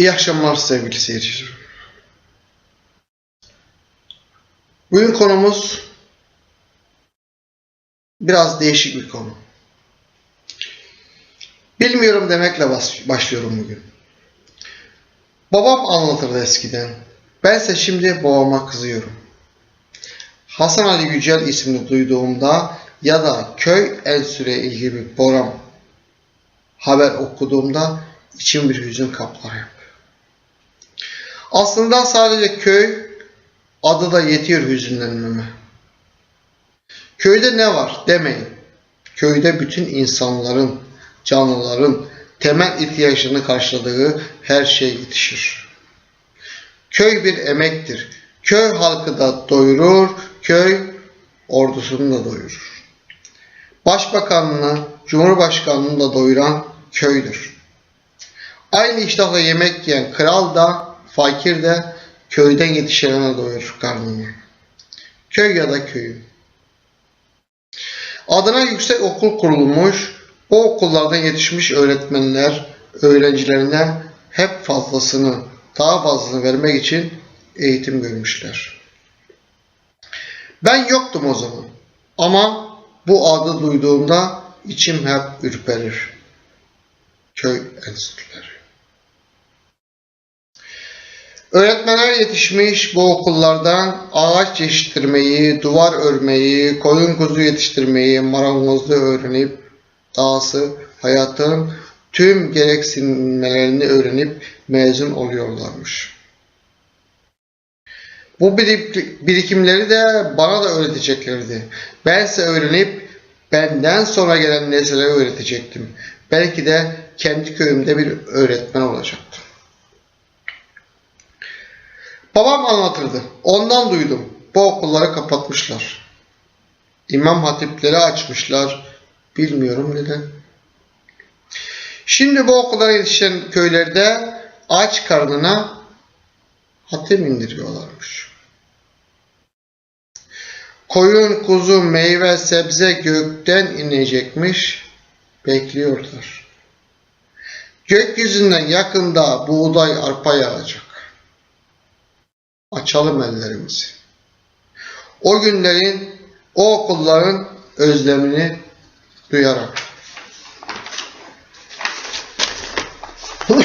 İyi akşamlar sevgili seyirciler. Bugün konumuz biraz değişik bir konu. Bilmiyorum demekle başlıyorum bugün. Babam anlatırdı eskiden. Bense şimdi babama kızıyorum. Hasan Ali Yücel ismini duyduğumda ya da köy ensüre ilgili bir program haber okuduğumda içim bir hüzün kaplar hep. Aslında sadece köy adı da yetiyor hüzünlenmeme. Köyde ne var demeyin. Köyde bütün insanların, canlıların temel ihtiyaçlarını karşıladığı her şey yetişir. Köy bir emektir. Köy halkı da doyurur, köy ordusunu da doyurur. Başbakanını, cumhurbaşkanını da doyuran köydür. Aynı iştahla yemek yiyen kral da, fakir de köyden yetişene doyurur karnını. Köy ya da köyü. Adına yüksek okul kurulmuş, o okullardan yetişmiş öğretmenler öğrencilerine hep fazlasını, daha fazlasını vermek için eğitim görmüşler. Ben yoktum o zaman ama bu adı duyduğumda içim hep ürperir. Köy enstitüleri. Öğretmenler yetişmiş bu okullardan ağaç yetiştirmeyi, duvar örmeyi, koyun kuzu yetiştirmeyi, marangozluğu öğrenip dahası hayatın tüm gereksinmelerini öğrenip mezun oluyorlarmış. Bu birik- birikimleri de bana da öğreteceklerdi. Bense öğrenip benden sonra gelen nesillere öğretecektim. Belki de kendi köyümde bir öğretmen olacaktım. Babam anlatırdı. Ondan duydum. Bu okulları kapatmışlar. İmam hatipleri açmışlar. Bilmiyorum neden. Şimdi bu okullara yetişen köylerde aç karnına hatim indiriyorlarmış. Koyun, kuzu, meyve, sebze gökten inecekmiş. Bekliyorlar. Gökyüzünden yakında buğday, arpa yağacak. Açalım ellerimizi. O günlerin, o okulların özlemini duyarak.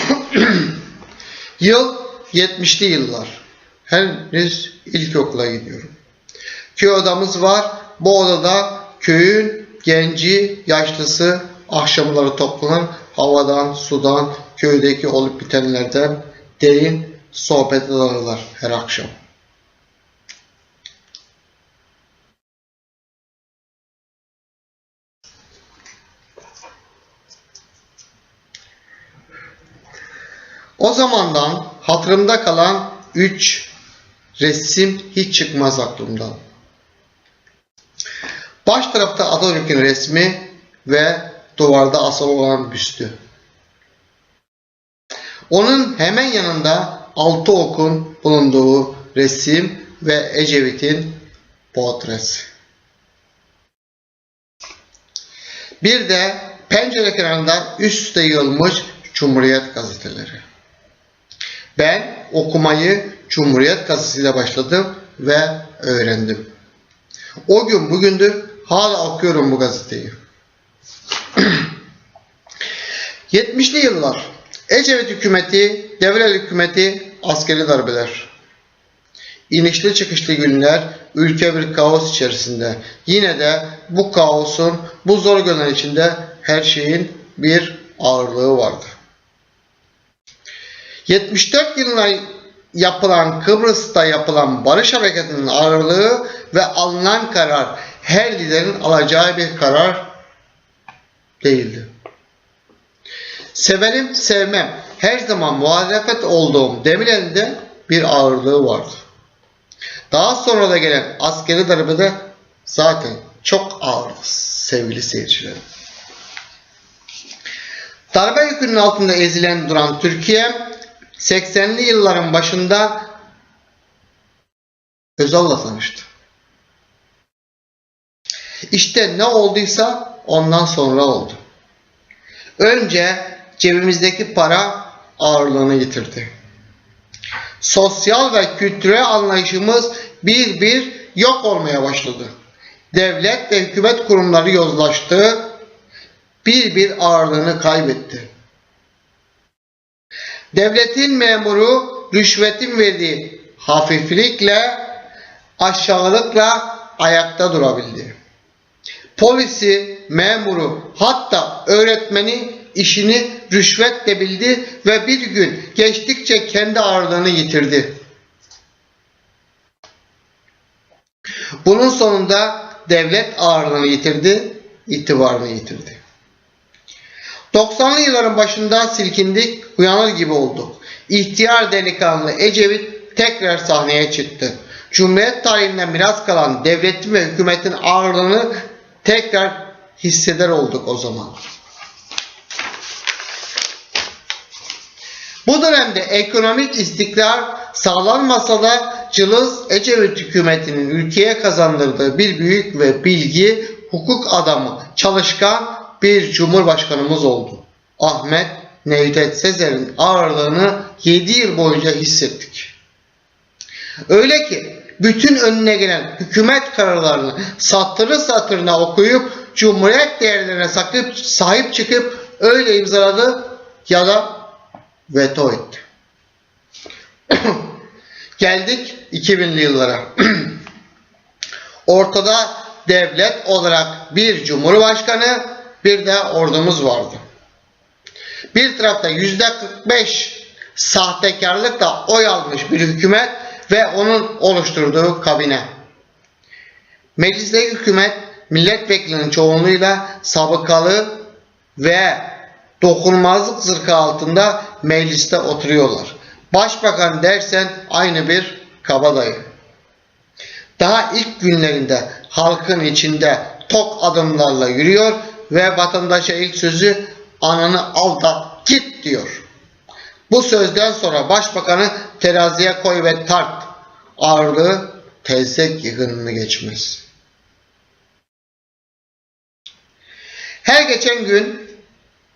Yıl 70'li yıllar. Henüz ilkokula gidiyorum. Köy odamız var. Bu odada köyün genci, yaşlısı akşamları toplanan havadan, sudan, köydeki olup bitenlerden derin sohbet ederler her akşam. O zamandan hatırımda kalan üç resim hiç çıkmaz aklımdan. Baş tarafta Atatürk'ün resmi ve duvarda asılı olan büstü. Onun hemen yanında altı okun bulunduğu resim ve Ecevit'in portresi. Bir de pencere kenarında üst üste yığılmış Cumhuriyet gazeteleri. Ben okumayı Cumhuriyet gazetesiyle başladım ve öğrendim. O gün bugündür hala okuyorum bu gazeteyi. 70'li yıllar. Ecevit hükümeti, Devrel hükümeti, askeri darbeler. İnişli çıkışlı günler, ülke bir kaos içerisinde. Yine de bu kaosun, bu zor günler içinde her şeyin bir ağırlığı vardı. 74 yılına yapılan Kıbrıs'ta yapılan barış hareketinin ağırlığı ve alınan karar her liderin alacağı bir karar değildi. Severim sevmem her zaman muhalefet olduğum Demirel'de bir ağırlığı vardı. Daha sonra da gelen askeri darbede zaten çok ağırdı sevgili seyircilerim. Darbe yükünün altında ezilen duran Türkiye 80'li yılların başında Özal'la tanıştı. İşte ne olduysa ondan sonra oldu. Önce cebimizdeki para ağırlığını yitirdi. Sosyal ve kültürel anlayışımız bir bir yok olmaya başladı. Devlet ve hükümet kurumları yozlaştı, bir bir ağırlığını kaybetti. Devletin memuru rüşvetin verdiği hafiflikle, aşağılıkla ayakta durabildi. Polisi, memuru, hatta öğretmeni işini rüşvetle bildi ve bir gün geçtikçe kendi ağırlığını yitirdi. Bunun sonunda devlet ağırlığını yitirdi, itibarını yitirdi. 90'lı yılların başında silkindik, uyanır gibi olduk. İhtiyar delikanlı Ecevit tekrar sahneye çıktı. Cumhuriyet tarihinden miras kalan devletin ve hükümetin ağırlığını tekrar hisseder olduk o zaman. Bu dönemde ekonomik istikrar sağlanmasa da Cılız Ecevit hükümetinin ülkeye kazandırdığı bir büyük ve bilgi, hukuk adamı, çalışkan bir cumhurbaşkanımız oldu. Ahmet Nevdet Sezer'in ağırlığını 7 yıl boyunca hissettik. Öyle ki bütün önüne gelen hükümet kararlarını satırı satırına okuyup cumhuriyet değerlerine sakıp, sahip çıkıp öyle imzaladı ya da veto etti. Geldik 2000'li yıllara. Ortada devlet olarak bir cumhurbaşkanı bir de ordumuz vardı. Bir tarafta yüzde 45 sahtekarlıkla oy almış bir hükümet ve onun oluşturduğu kabine. Mecliste hükümet milletvekilinin çoğunluğuyla sabıkalı ve dokunulmazlık zırhı altında mecliste oturuyorlar. Başbakan dersen aynı bir kabadayı. Daha ilk günlerinde halkın içinde tok adımlarla yürüyor ve vatandaşa ilk sözü ananı al da git diyor. Bu sözden sonra başbakanı teraziye koy ve tart. Ağırlığı tezek yığınını geçmez. Her geçen gün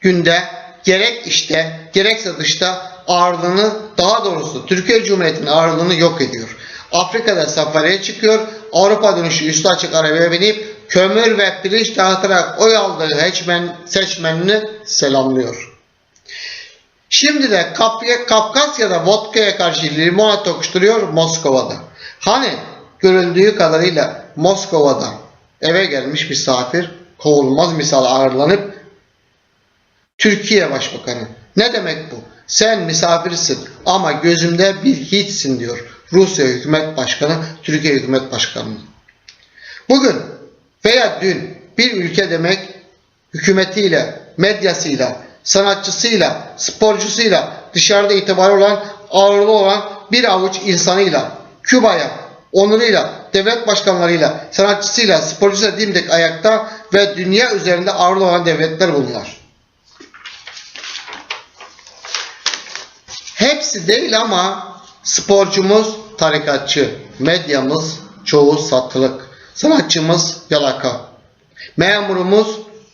günde gerek işte gerekse dışta ağırlığını daha doğrusu Türkiye Cumhuriyeti'nin ağırlığını yok ediyor. Afrika'da safariye çıkıyor. Avrupa dönüşü üstü açık arabaya binip kömür ve pirinç dağıtarak oy aldığı heçmen, seçmenini selamlıyor. Şimdi de Kap- Kafkasya'da vodka'ya karşı limona tokuşturuyor Moskova'da. Hani görüldüğü kadarıyla Moskova'da eve gelmiş misafir kovulmaz misal ağırlanıp Türkiye Başbakanı. Ne demek bu? Sen misafirsin ama gözümde bir hiçsin diyor Rusya Hükümet Başkanı, Türkiye Hükümet Başkanı. Bugün veya dün bir ülke demek hükümetiyle, medyasıyla, sanatçısıyla, sporcusuyla, dışarıda itibarı olan, ağırlığı olan bir avuç insanıyla, Küba'ya, onuruyla, devlet başkanlarıyla, sanatçısıyla, sporcusuyla dimdik ayakta ve dünya üzerinde ağırlığı olan devletler bunlar. Hepsi değil ama sporcumuz tarikatçı, medyamız çoğu satılık, sanatçımız yalaka, memurumuz,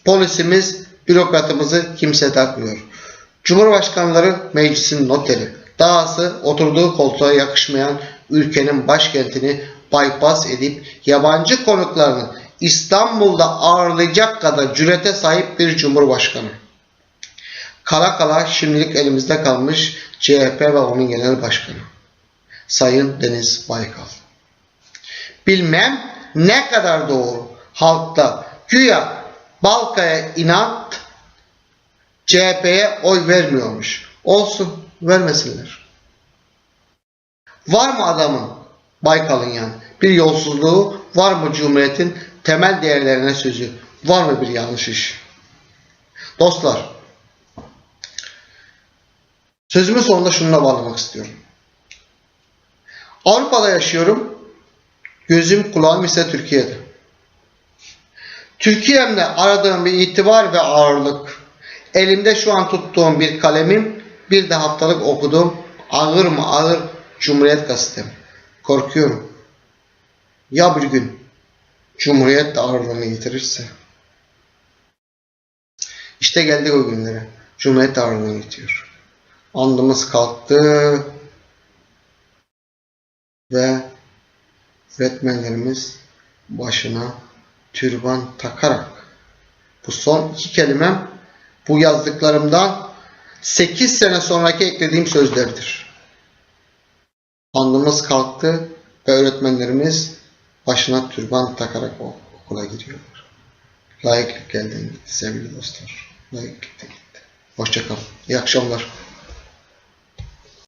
polisimiz, bürokratımızı kimse takmıyor. Cumhurbaşkanları meclisin noteri, dahası oturduğu koltuğa yakışmayan ülkenin başkentini bypass edip yabancı konuklarını İstanbul'da ağırlayacak kadar cürete sahip bir cumhurbaşkanı. Kala kala şimdilik elimizde kalmış CHP ve onun genel başkanı. Sayın Deniz Baykal. Bilmem ne kadar doğru halkta güya Balkaya inat CHP'ye oy vermiyormuş. Olsun vermesinler. Var mı adamın Baykal'ın yani bir yolsuzluğu var mı Cumhuriyet'in temel değerlerine sözü var mı bir yanlış iş? Dostlar Sözümün sonunda şununla bağlamak istiyorum. Avrupa'da yaşıyorum. Gözüm kulağım ise Türkiye'de. Türkiye'mde aradığım bir itibar ve ağırlık. Elimde şu an tuttuğum bir kalemim, bir de haftalık okuduğum ağır mı ağır Cumhuriyet gazetem. Korkuyorum. Ya bir gün Cumhuriyet de ağırlığını yitirirse? İşte geldik o günlere. Cumhuriyet de ağırlığını yitiriyor. Andımız kalktı ve öğretmenlerimiz başına türban takarak bu son iki kelimem bu yazdıklarımdan 8 sene sonraki eklediğim sözlerdir. Andımız kalktı ve öğretmenlerimiz başına türban takarak okula gidiyorlar. Layıklık elden gitti sevgili dostlar. Layıklık gitti. Hoşçakalın. İyi akşamlar.